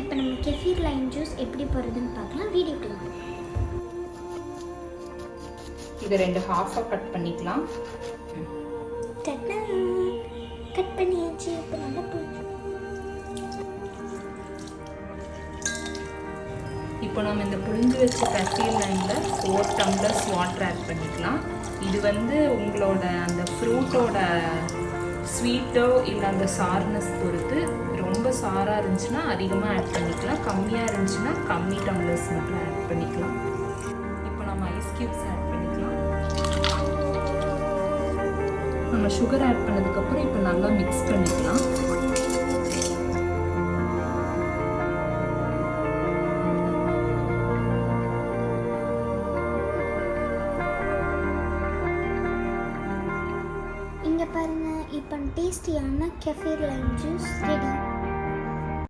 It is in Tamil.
இப்போ நம்ம கெஃபீர் லைம் ஜூஸ் எப்படி போடுறதுன்னு பார்க்கலாம். வீடியோக்குள்ள. இதை ரெண்டு ஹாஃபாக கட் பண்ணிக்கலாம். கட் பண்ணியாச்சு. இப்போ நல்லா இப்போ நம்ம இந்த புழிஞ்சு வச்ச கசியல் லைனில் ஃபோர் டம்ளர்ஸ் வாட்டர் ஆட் பண்ணிக்கலாம். இது வந்து உங்களோட அந்த ஃப்ரூட்டோட ஸ்வீட்டோ இல்லை அந்த சார்னஸ் பொறுத்து ரொம்ப சாராக இருந்துச்சுன்னா அதிகமாக ஆட் பண்ணிக்கலாம். கம்மியாக இருந்துச்சுன்னா கம்மி டம்ளர்ஸ் மட்டும் ஆட் பண்ணிக்கலாம். இப்போ நம்ம ஐஸ் கியூப்ஸ் ஆட் பண்ணிக்கலாம். நம்ம சுகர் ஆட் பண்ணதுக்கப்புறம் இங்கே பாருங்க இப்போ டேஸ்டியான கெஃபீர் லைம் ஜூஸ் ரெடி